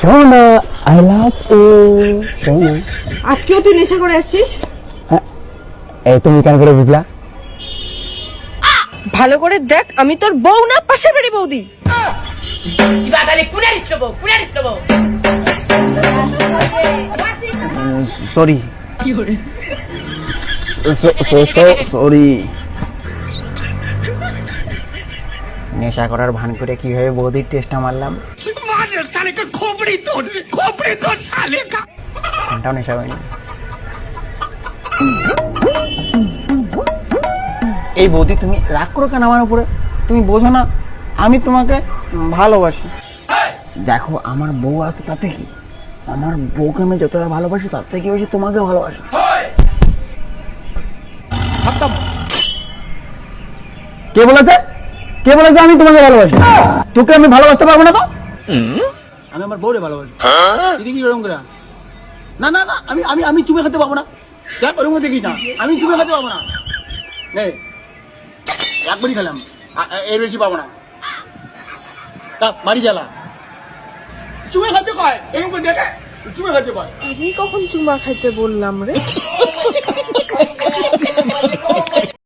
সোনা I love you সোনা আজকেও তুই নেশা করে আসছিস? হ্যাঁ। এই তুমি কেন করে বুঝলা? ভালো করে দেখ আমি তোর বউ না পাশের বাড়ি বৌদি। সরি সরি নেশা করার ভান করে কীভাবে বৌদির টেস্টটা মারলাম? ঘন্টাও নেশা হয়নি। এই বৌদি তুমি রাগ করো কেন আমার উপরে? তুমি বোঝো না আমি তোমাকে ভালোবাসি। দেখো আমার বউ আছে তাতে কি? আমার বউকে আমি যতটা ভালোবাসি তার থেকে বেশি তোমাকে ভালোবাসি। কে বলেছে? কে বলেছে আমি তোমাকে ভালোবাসি? তোকে আমি ভালোবাসতে পারব না তো? আমি আমার বউরে ভালোবাসি। দিদি কি ওরকম করে? না না আমি আমি আমি চুমে খেতে পাবো না। দেখ, ওরকম দেখিস না। আমি চুমে খেতে পাবো না। একবারই খেলাম। এর বেশি পাবো না। বাড়ি জ্বালা। চুমে খেতে কয়? এরকম দেখে চুমে খেতে কয়। আমি কখন চুমা খাইতে বললাম রে?